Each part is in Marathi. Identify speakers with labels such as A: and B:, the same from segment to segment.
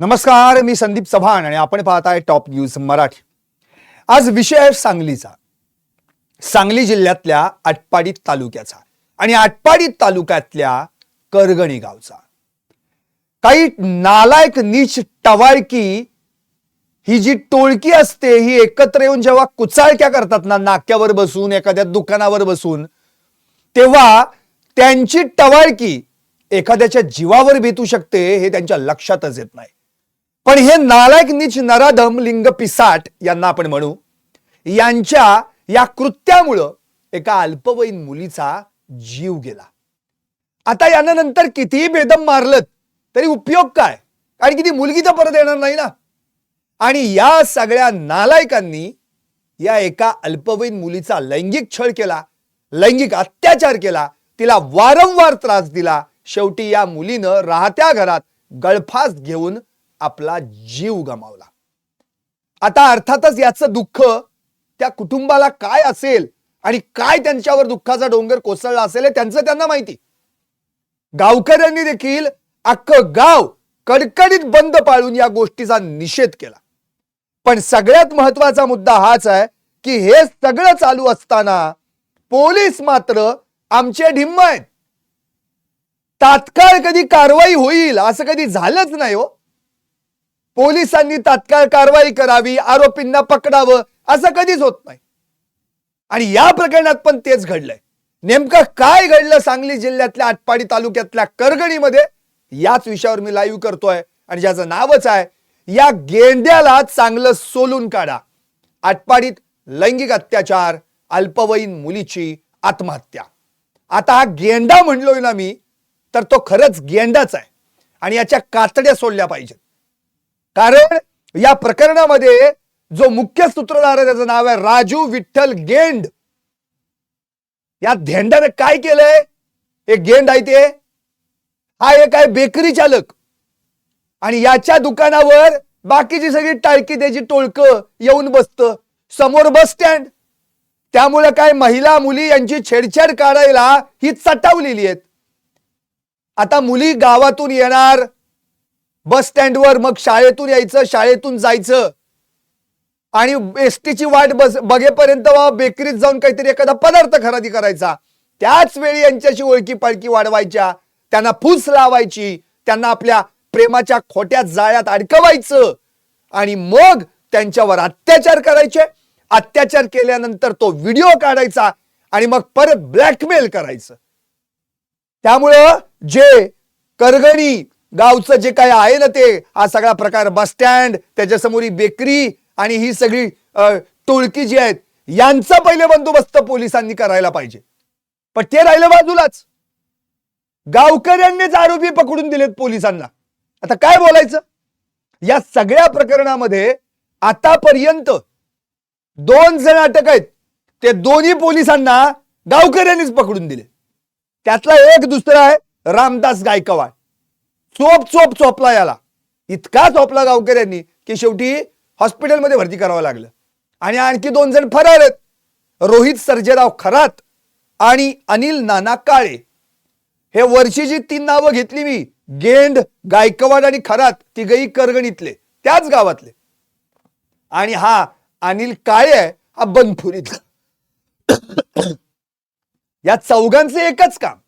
A: नमस्कार मी संदीप चव्हाण आणि आपण पाहत आहे टॉप न्यूज मराठी. आज विषय आहे सांगलीचा. सांगली जिल्ह्यातल्या आटपाडी तालुक्याचा आणि आटपाडी तालुक्यातल्या करगणी गावचा. काही नालायक नीच टवाळकी ही जी टोळकी असते ही एकत्र येऊन जेव्हा कुचाळक्या करतात ना नाक्यावर बसून एखाद्या दुकानावर बसून तेव्हा त्यांची टवाळकी एखाद्याच्या जीवावर बेतू शकते हे त्यांच्या लक्षातच येत नाही. पण हे नालायक नीच नराधम लिंग पिसाट यांना आपण म्हणू. यांच्या या कृत्यामुळं एका अल्पवयीन मुलीचा जीव गेला. आता यानं नंतर कितीही बेदम मारलत तरी उपयोग काय? कारण की ती मुलगी तर परत येणार नाही ना. आणि या सगळ्या नालायकांनी या एका अल्पवयीन मुलीचा लैंगिक छळ केला लैंगिक अत्याचार केला तिला वारंवार त्रास दिला. शेवटी या मुलीनं राहत्या घरात गळफास घेऊन आपला जीव गमावला. आता अर्थातच याचं दुःख त्या कुटुंबाला काय असेल आणि काय त्यांच्यावर दुःखाचा डोंगर कोसळला असेल हे त्यांचं त्यांना माहिती. गावकऱ्यांनी देखील अख्खं गाव कडकडीत बंद पाळून या गोष्टीचा निषेध केला. पण सगळ्यात महत्त्वाचा मुद्दा हाच आहे की हे सगळं चालू असताना पोलीस मात्र आमचे ढिम्म आहेत. तात्काळ कधी कारवाई होईल असं कधी झालंच नाही हो. पोलिसांनी तात्काळ कारवाई करावी आरोपींना पकडावं असं कधीच होत नाही. आणि या प्रकरणात पण तेच घडलंय. नेमकं काय घडलं सांगली जिल्ह्यातल्या आटपाडी तालुक्यातल्या करगणीमध्ये? याच विषयावर मी लाईव्ह करतोय आणि ज्याचं नावच आहे या गेंड्याला चांगलं सोलून काढा. आटपाडीत लैंगिक अत्याचार अल्पवयीन मुलीची आत्महत्या. आता हा गेंडा म्हणलोय ना मी तर तो खरंच गेंडाच आहे. आणि याच्या कातड्या सोडल्या पाहिजेत. कारण या प्रकरणामध्ये जो मुख्य सूत्रधार आहे त्याचं नाव आहे राजू विठ्ठल गेंड. या धेंडाने काय केलंय? हे गेंड आहे ते. हा एक आहे बेकरी चालक. आणि याच्या दुकानावर बाकीची सगळी टाळकी त्याची टोळक येऊन बसतं. समोर बस स्टँड. त्यामुळे काय महिला मुली यांची छेडछाड काढायला ही चटावलेली आहेत. आता मुली गावातून येणार बस स्टँडवर मग शाळेतून यायचं शाळेतून जायचं. आणि एस ची वाट बस बघेपर्यंत वा बेकरीत जाऊन काहीतरी एखादा पदार्थ खरेदी करायचा. त्याच वेळी यांच्याशी ओळखी पाळखी वाढवायच्या. त्यांना फूस लावायची. त्यांना आपल्या प्रेमाच्या खोट्या जाळ्यात अडकवायचं. आणि मग त्यांच्यावर अत्याचार करायचे. अत्याचार केल्यानंतर तो व्हिडिओ काढायचा आणि मग परत ब्लॅकमेल करायचं. त्यामुळं जे करगणी गावचं जे काय आहे ना ते हा सगळा प्रकार बस स्टँड त्याच्यासमोर ही बेकरी आणि ही सगळी टोळकी जी आहेत यांचा पहिले बंदोबस्त पोलिसांनी करायला पाहिजे. पण ते राहिलं बाजूलाच. गावकऱ्यांनीच आरोपी पकडून दिलेत पोलिसांना. आता काय बोलायचं? या सगळ्या प्रकरणामध्ये आतापर्यंत दोन जण अटक आहेत. ते दोन्ही पोलिसांना गावकऱ्यांनीच पकडून दिले. त्यातला एक दुसरा आहे रामदास गायकवाड. चोप चोप चोपला याला. इतका चोपला गावकऱ्यांनी की शेवटी हॉस्पिटलमध्ये भरती करावं लागलं. आणि आणखी दोन जण फरारत रोहित सर्जेराव खरात आणि अनिल नाना काळे. हे वर्षीची तीन नावं घेतली मी. गेंड गायकवाड आणि खरात तिघही करगणीतले. त्याच गावातले. आणि हा अनिल काळे आहे हा बनफुरीतला या चौघांचं एकच काम.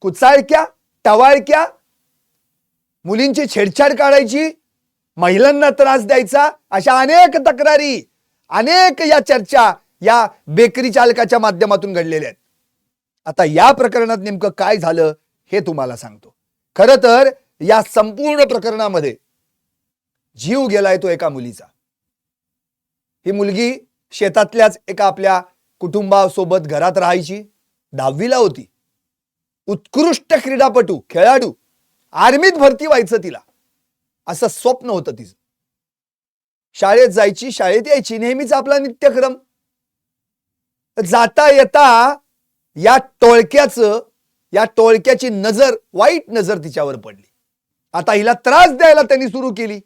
A: कुचाळक्या टवाळक्या मुलींची छेडछाड काढायची महिलांना त्रास द्यायचा अशा अनेक तक्रारी अनेक या चर्चा या बेकरी चालकाच्या माध्यमातून घडलेल्या आहेत. आता या प्रकरणात नेमकं काय झालं हे तुम्हाला सांगतो. खरं तर या संपूर्ण प्रकरणामध्ये जीव गेलाय तो एका मुलीचा. ही मुलगी शेतातल्याच एका आपल्या कुटुंबासोबत घरात राहायची दहावीला होती. उत्कृष्ट क्रीडापटू खेळाडू आर्मीत भरती व्हायचं तिला. असं स्वप्न होतं तिचं. शाळेत जायची शाळेत यायची नेहमीच आपला नित्यक्रम. जाता येता या टोळक्याचं या टोळक्याची नजर वाईट नजर तिच्यावर पडली. आता हिला त्रास द्यायला त्यांनी सुरू केली.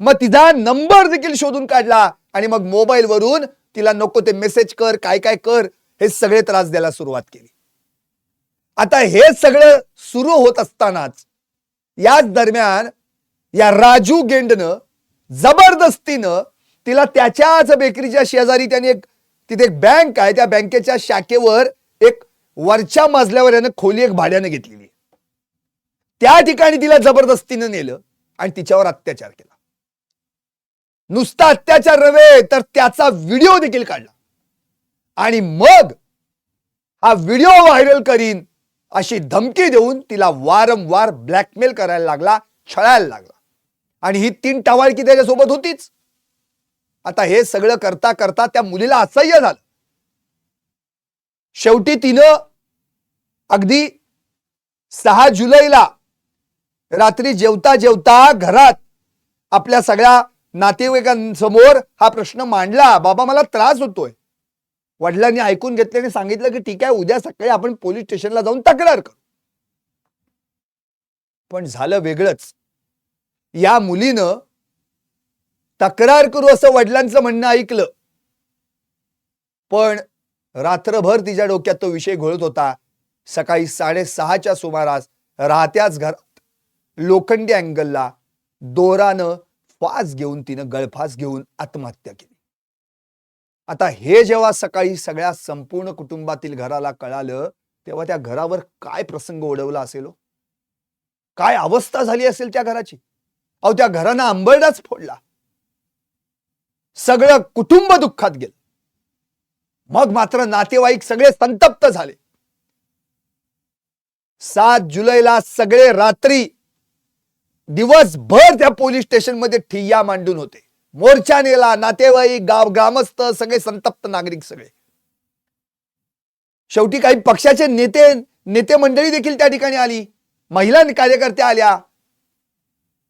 A: मग तिचा नंबर देखील शोधून काढला आणि मग मोबाईल वरून तिला नको ते मेसेज कर काय काय कर हे सगळे त्रास द्यायला सुरुवात केली. आता हे सगळं सुरू होत असतानाच याच दरम्यान या राजू गेंडनं जबरदस्तीनं तिला त्याच्याच बेकरीच्या शेजारी त्याने एक तिथे एक बँक आहे त्या बँकेच्या शाखेवर एक वरच्या मजल्यावर यानं खोली एक भाड्यानं घेतलेली त्या ठिकाणी तिला जबरदस्तीनं नेलं आणि तिच्यावर अत्याचार केला. नुसता अत्याचार नव्हे तर त्याचा व्हिडिओ देखील काढला. आणि मग हा व्हिडिओ व्हायरल करीन अशी धमकी देऊन तिला वारंवार ब्लॅकमेल करायला लागला छळायला लागला. आणि ही तीन टवाळकी त्याच्यासोबत होतीच. आता हे सगळं करता करता त्या मुलीला असह्य झालं. शेवटी तिनं अगदी सहा जुलैला रात्री जेवता जेवता घरात आपल्या सगळ्या नातेवाईकांसमोर हा प्रश्न मांडला बाबा मला त्रास होतोय. वडिलांनी ऐकून घेतले आणि सांगितलं की ठीक आहे उद्या सकाळी आपण पोलीस स्टेशनला जाऊन तक्रार करू. पण झालं वेगळंच. या मुलीनं तक्रार करू असं वडिलांचं म्हणणं ऐकलं. पण रात्रभर तिच्या डोक्यात तो विषय घोळत होता. सकाळी साडेसहाच्या सुमारास राहत्याच घरात लोखंडी अँगलला दोरानं फास घेऊन तिनं गळफास घेऊन आत्महत्या केली. आता हे जेव्हा सकाळी सगळ्या संपूर्ण कुटुंबातील घराला कळालं तेव्हा त्या घरावर काय प्रसंग ओढवला असेल हो? काय अवस्था झाली असेल त्या घराची? अहो त्या घरानं आंबरडाच फोडला. सगळं कुटुंब दुःखात गेलं. मग मात्र नातेवाईक सगळे संतप्त झाले. सात जुलैला सगळे रात्री दिवसभर त्या पोलीस स्टेशनमध्ये ठिय्या मांडून होते. मोर्चा नेला नातेवाईक गाव ग्रामस्थ सगळे संतप्त नागरिक सगळे. शेवटी काही पक्षाचे नेते नेते मंडळी देखील त्या ठिकाणी आली. महिला कार्यकर्त्या आल्या.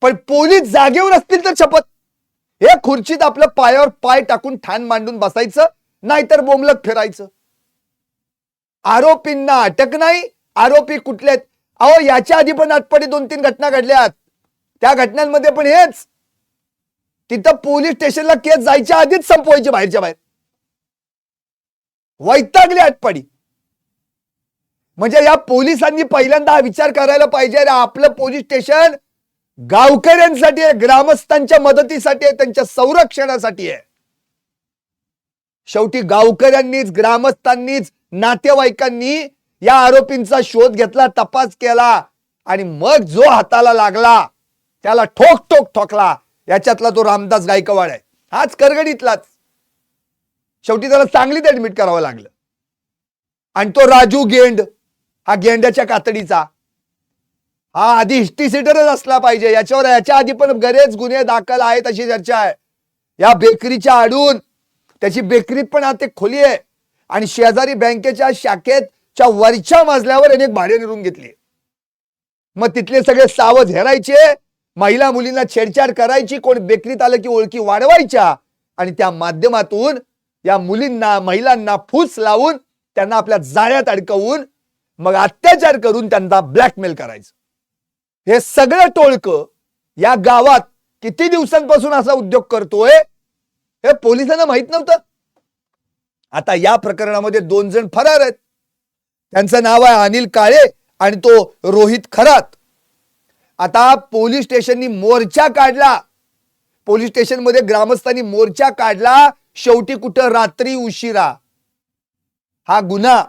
A: पण पोलीस जागेवर असतील तर शपथ. हे खुर्चीत आपलं पायावर पाय टाकून ठाण मांडून बसायचं नाहीतर बोंबलत फिरायचं. आरोपींना अटक नाही आरोपी कुठले आहेत? अहो याच्या आधी पण आटपाडी दोन तीन घटना घडल्यात. त्या घटनांमध्ये पण हेच. तिथं पोलीस स्टेशनला केस जायच्या आधीच संपवायचे बाहेरच्या बाहेर. वैतागली आटपाडी म्हणजे या पोलिसांनी पहिल्यांदा हा विचार करायला पाहिजे अरे आपलं पोलीस स्टेशन गावकऱ्यांसाठी आहे ग्रामस्थांच्या मदतीसाठी आहे त्यांच्या संरक्षणासाठी आहे. शेवटी गावकऱ्यांनीच ग्रामस्थांनीच नातेवाईकांनी या आरोपींचा शोध घेतला तपास केला आणि मग जो हाताला लागला त्याला ठोक ठोक ठोकला. याच्यातला तो रामदास गायकवाड आहे. हाच करगडीतलाच. शेवटी त्याला चांगलीच ऍडमिट करावं लागलं. आणि तो राजू गेंड हा गेंड्याच्या कातडीचा. हा आधी हिस्ट्री सिटरच असला पाहिजे. याच्यावर याच्या आधी पण बरेच गुन्हे दाखल आहेत अशी चर्चा आहे. या बेकरीच्या आडून त्याची बेकरीत पण आता खोली आहे. आणि शेजारी बँकेच्या शाखेतच्या वरच्या मजल्यावर याने एक भाडे निरून घेतली मग तिथले सगळे सावध हेरायचे महिला मुलींना छेडछाड करायची कोण बेकरीत आलं की ओळखी वाढवायच्या. आणि त्या माध्यमातून या मुलींना महिलांना फूस लावून त्यांना आपल्या जाळ्यात अडकवून मग अत्याचार करून त्यांना ब्लॅकमेल करायचं. हे सगळं टोळकं या गावात किती दिवसांपासून असा उद्योग करतोय हे पोलिसांना माहीत नव्हतं. आता या प्रकरणामध्ये दोन जण फरार आहेत. त्यांचं नाव आहे अनिल काळे आणि तो रोहित खरात. आता पोलीस स्टेशननी मोर्चा काढला. पोलीस स्टेशनमध्ये ग्रामस्थांनी मोर्चा काढला. शेवटी कुठं? रात्री उशिरा. हा गुन्हा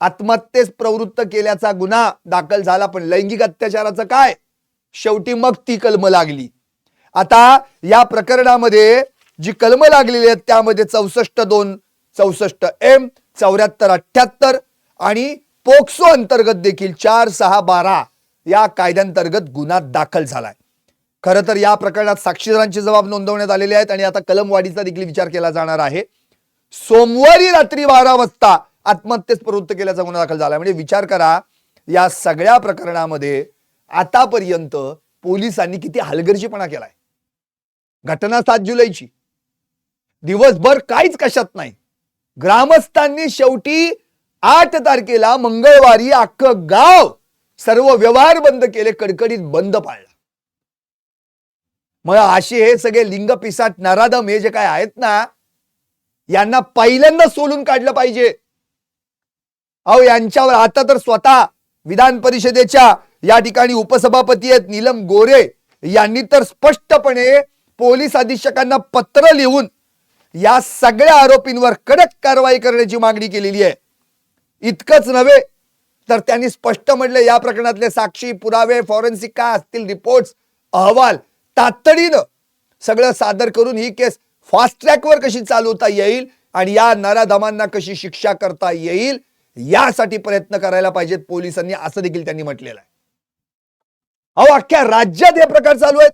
A: आत्महत्येस प्रवृत्त केल्याचा गुन्हा दाखल झाला पण लैंगिक अत्याचाराचं काय? शेवटी मग ती कलम लागली. आता या प्रकरणामध्ये जी कलम लागलेली आहेत त्यामध्ये चौसष्ट दोन चौसष्ट एम चौऱ्याहत्तर अठ्याहत्तर आणि पोक्सो अंतर्गत देखील चार सहा बारा. या कायद्यांतर्गत गुन्हा दाखल झालाय. खरं तर या प्रकरणात साक्षीदारांची जबाब नोंदवण्यात आलेले आहेत आणि आता कलमवाढीचा देखील विचार केला जाणार आहे. सोमवारी रात्री बारा वाजता आत्महत्येस प्रवृत्त केल्याचा गुन्हा दाखल झाला म्हणजे विचार करा या सगळ्या प्रकरणामध्ये आतापर्यंत पोलिसांनी किती हलगर्जीपणा केलाय. घटना सात जुलैची. दिवसभर काहीच कशात नाही. ग्रामस्थांनी शेवटी आठ तारखेला मंगळवारी अख्खं गाव सर्व व्यवहार बंद केले कडकडीत बंद पाळला. मग असे हे सगळे लिंग पिसाट नराधम हे जे काय आहेत ना यांना पहिल्यांदा सोलून काढलं पाहिजे. अहो यांच्यावर आता तर स्वतः विधान परिषदेच्या या ठिकाणी उपसभापती आहेत नीलम गोरे. यांनी तर स्पष्टपणे पोलीस अधीक्षकांना पत्र लिहून या सगळ्या आरोपींवर कडक कारवाई करण्याची मागणी केलेली आहे. इतकंच नव्हे तर त्यांनी स्पष्ट म्हटलं या प्रकरणातले साक्षी पुरावे फॉरेन्सिक काय असतील रिपोर्ट्स अहवाल तातडीनं सगळं सादर करून ही केस फास्ट ट्रॅकवर कशी चालवता येईल आणि या नराधमांना कशी शिक्षा करता येईल यासाठी प्रयत्न करायला पाहिजेत पोलिसांनी असं देखील त्यांनी म्हटलेलं आहे. अहो अख्ख्या राज्यात हे प्रकार चालू आहेत.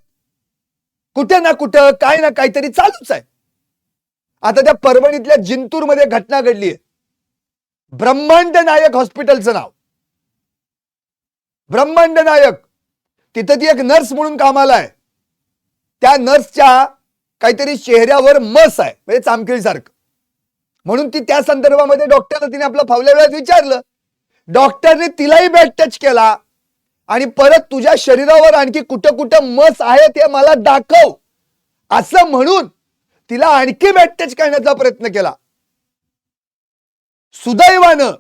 A: कुठे ना कुठं काय ना काहीतरी चालूच आहे. आता त्या परभणीतल्या जिंतूरमध्ये घटना घडली आहे ब्रह्मांड नायक हॉस्पिटलचं नाव. ब्रह्मांड नायक. तिथं ती एक नर्स म्हणून कामाला आहे. त्या नर्सच्या काहीतरी चेहऱ्यावर मस आहे म्हणजे चामखीळसारखं. म्हणून ती त्या संदर्भामध्ये डॉक्टरला तिने आपलं फावल्या वेळात विचारलं. डॉक्टरने तिलाही बॅट टच केला. आणि परत तुझ्या शरीरावर आणखी कुठं कुठं मस आहे ते मला दाखव. असं म्हणून तिला आणखी बॅट टच करण्याचा प्रयत्न केला. सुदैवानं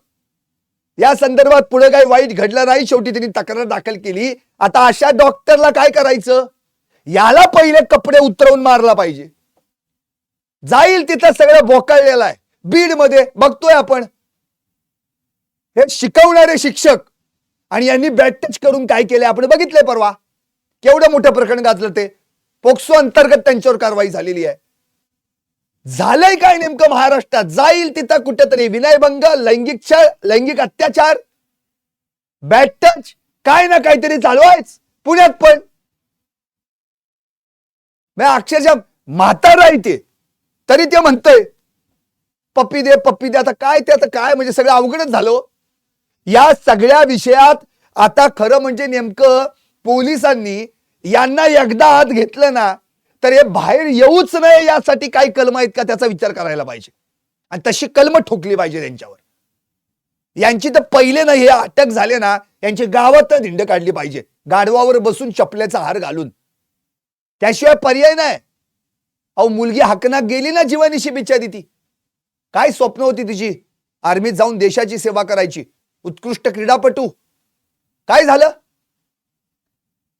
A: या संदर्भात पुढे काही वाईट घडलं नाही शेवटी त्यांनी तक्रार दाखल केली. आता अशा डॉक्टरला काय करायचं? याला पहिले कपडे उतरवून मारला पाहिजे. जाईल तिथं सगळं बोकाळलेलं आहे. बीडमध्ये बघतोय आपण. हे शिकवणारे शिक्षक आणि यांनी बॅट टच करून काय केले आपण बघितलंय परवा. केवढं मोठं प्रकरण गाजलं ते. पोक्सो अंतर्गत त्यांच्यावर कारवाई झालेली आहे. झालंय काय नेमकं महाराष्ट्रात? जाईल तिथं कुठेतरी. विनयभंग लैंगिक छळ लैंगिक अत्याचार बॅट टच काय ना काहीतरी चालू आहेच. पुण्यात पण. अक्षरशः म्हातारा आहे ते तरी ते म्हणतंय पप्पी दे पप्पी दे. आता काय ते आता काय? म्हणजे सगळं अवघडच झालं हो. या सगळ्या विषयात आता खरं म्हणजे नेमकं पोलिसांनी यांना एकदा आत घेतलं ना तर हे बाहेर येऊच नये यासाठी काय कलम आहेत का त्याचा विचार करायला पाहिजे. आणि तशी कलम ठोकली पाहिजे त्यांच्यावर. यांची तर पहिले ना हे अटक झाले ना यांची गावात धिंड काढली पाहिजे. गाढवावर बसून चपल्याचा हार घालून. त्याशिवाय पर्याय नाही. अहो मुलगी हकनाक गेली ना जीवनीशी बिचारी ती. काय स्वप्न होती तिची? आर्मीत जाऊन देशाची सेवा करायची. उत्कृष्ट क्रीडापटू. काय झालं?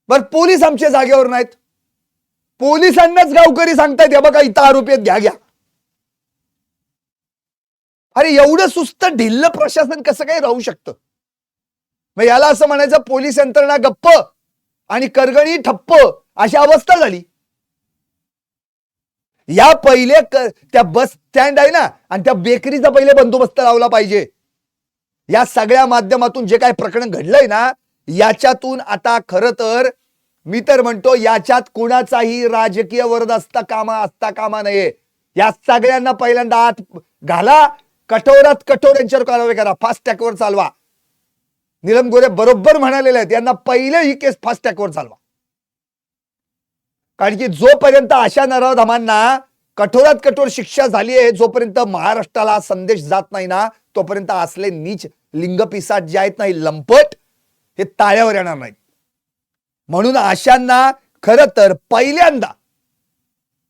A: बर पोलीस आमच्या जागेवर नाहीत. पोलिसांनाच गावकरी सांगतायत या बघा इथं आरोपी आहेत घ्या घ्या. अरे एवढं सुस्त ढिल्ल प्रशासन कसं काही राहू शकतं? मग याला असं म्हणायचं पोलीस यंत्रणा गप्प आणि करगणी ठप्प अशी अवस्था झाली. या पहिले त्या बस स्टँड आहे ना आणि त्या बेकरीचा पहिले बंदोबस्त लावला पाहिजे. या सगळ्या माध्यमातून जे काही प्रकरण घडलंय ना याच्यातून आता खरं तर मी तर म्हणतो याच्यात कुणाचाही राजकीय वरद असता कामा असता कामा नये. या सगळ्यांना पहिल्यांदा आत घाला. कठोरात कठोर यांच्यावर कारवाई करा. फास्ट ट्रॅकवर चालवा. निलम गोरे बरोबर म्हणालेले आहेत. यांना पहिले ही केस फास्ट ट्रॅकवर चालवा. कारण की जोपर्यंत अशा नराधमांना कठोरात कठोर शिक्षा झाली आहे जोपर्यंत महाराष्ट्राला संदेश जात नाही ना तोपर्यंत असले नीच लिंगपिसाट जे आहेत नाही लंपट हे ताळ्यावर येणार नाहीत. म्हणून अशांना खर तर पहिल्यांदा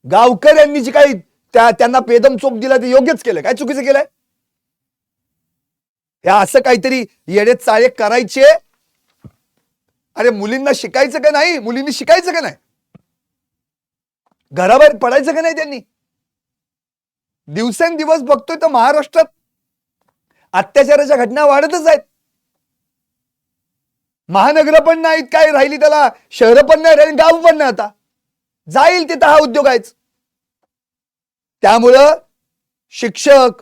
A: गावकऱ्यांनी जी काही त्या त्यांना पेदम चोप दिला ते योग्यच केलं काय चुकीचं केलंय? हे असं काहीतरी येडे चाळे करायचे. अरे मुलींना शिकायचं का नाही? मुलींनी शिकायचं का नाही? घराबाहेर पडायचं का नाही त्यांनी? दिवसेंदिवस बघतोय तर महाराष्ट्रात अत्याचाराच्या घटना वाढतच आहेत. महानगर पण नाहीत काय राहिली त्याला. शहर पण नाही राहिली गाव पण नाही आता. जाईल तिथं हा उद्योग आहेच. त्यामुळं शिक्षक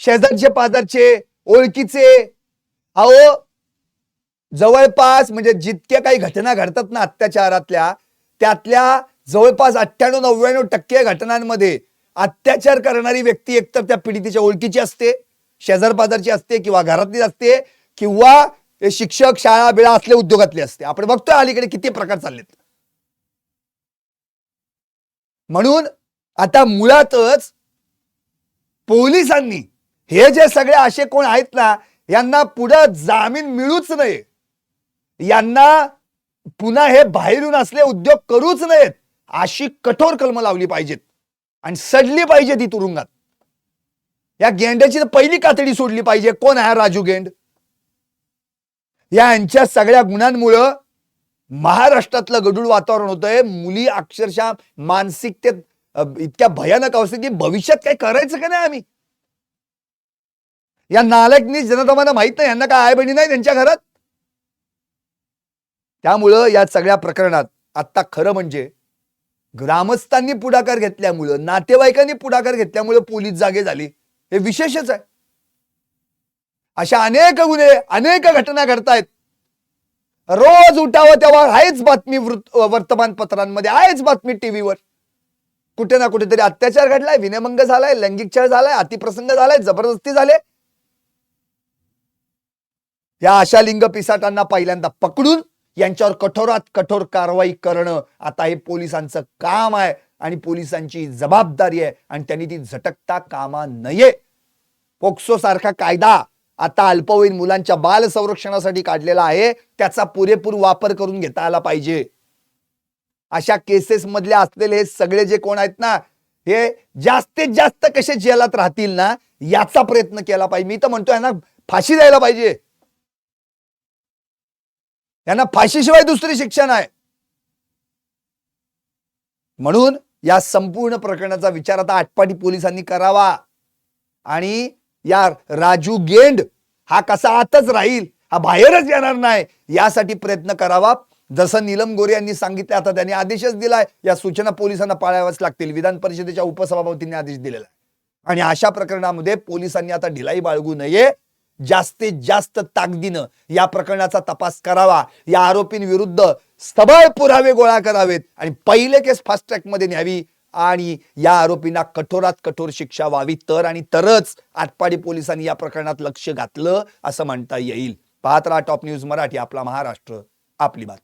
A: शेजारचे पाजारचे ओळखीचे अहो जवळपास म्हणजे जितक्या काही घटना घडतात ना अत्याचारातल्या त्यातल्या जवळपास अठ्ठ्याण्णव नव्याण्णव टक्के घटनांमध्ये अत्याचार करणारी व्यक्ती एकतर त्या पीडितीच्या ओळखीची असते शेजार पाजारची असते किंवा घरातली असते किंवा हे शिक्षक शाळा बिळा असले उद्योगातले असते. आपण बघतोय अलीकडे किती प्रकार चाललेत. म्हणून आता मुळातच पोलिसांनी हे जे सगळे असे कोण आहेत ना यांना पुढे जामीन मिळूच नये. यांना पुन्हा हे बाहेरून असले उद्योग करूच नयेत अशी कठोर कलम लावली पाहिजेत आणि सडली पाहिजे ती तुरुंगात. या गेंड्याची पहिली कातडी सोडली पाहिजे. कोण आहे राजू गेंड? यांच्या सगळ्या गुणांमुळं महाराष्ट्रातलं गडूळ वातावरण होतंय. मुली अक्षरशः मानसिकतेत इतक्या भयानक अवस्थेत की भविष्यात काय करायचं का नाही आम्ही? या नालायकनी जनतामांना माहीत नाही यांना काय आई बहिणी नाही त्यांच्या घरात? त्यामुळं या सगळ्या प्रकरणात आत्ता खरं म्हणजे ग्रामस्थांनी पुढाकार घेतल्यामुळं नातेवाईकांनी पुढाकार घेतल्यामुळं पोलीस जागे झाली. हे विशेषच आहे. अशा अनेक गुन्हे अनेक घटना घडतायत. रोज उठावं तेव्हा आहेच बातमी वृत्त वर्तमानपत्रांमध्ये आहेच बातमी टीव्हीवर. कुठे ना कुठेतरी अत्याचार घडलाय विनयभंग झालाय लैंगिक छळ झालाय अतिप्रसंग झालाय जबरदस्ती झाले. या अशा लिंग पिसाटांना पहिल्यांदा पकडून यांच्यावर कठोरात कठोर कारवाई करणं आता हे पोलिसांचं काम आहे आणि पोलिसांची जबाबदारी आहे आणि त्यांनी ती झटकता कामा नये. पोक्सो सारखा कायदा आता अल्पवयीन मुलांच्या बाल संरक्षणासाठी काढलेला आहे. त्याचा पुरेपूर वापर करून घेता आला पाहिजे. अशा केसेस मधले असलेले हे सगळे जे कोण आहेत ना हे जास्तीत जास्त कसे जेलात राहतील ना याचा प्रयत्न केला पाहिजे. मी तर म्हणतोय ना फाशी द्यायला पाहिजे. यांना फाशीशिवाय दुसरी शिक्षा नाही. म्हणून या संपूर्ण प्रकरणाचा विचार आता आटपाटी पोलिसांनी करावा. आणि या राजू गेंड हा कसा आतच राहील? हा बाहेरच येणार नाही. यासाठी प्रयत्न करावा. जसं नीलम गोरे यांनी सांगितलं आता त्यांनी आदेशच दिलाय. या सूचना पोलिसांना पाळाव्याच लागतील. विधान परिषदेच्या उपसभापतींनी आदेश दिलेला आहे. आणि अशा प्रकरणामध्ये पोलिसांनी आता ढिलाई बाळगू नये. जास्तीत जास्त ताकदीनं या प्रकरणाचा तपास करावा. या आरोपींविरुद्ध सबळ पुरावे गोळा करावेत. आणि पहिले केस फास्ट ट्रॅकमध्ये न्यावी. आणि या आरोपींना कठोरात कठोर शिक्षा व्हावी तर आणि तरच आटपाडी पोलिसांनी या प्रकरणात लक्ष घातलं असं म्हणता येईल. पाहत राहा टॉप न्यूज मराठी आपला महाराष्ट्र आपली बात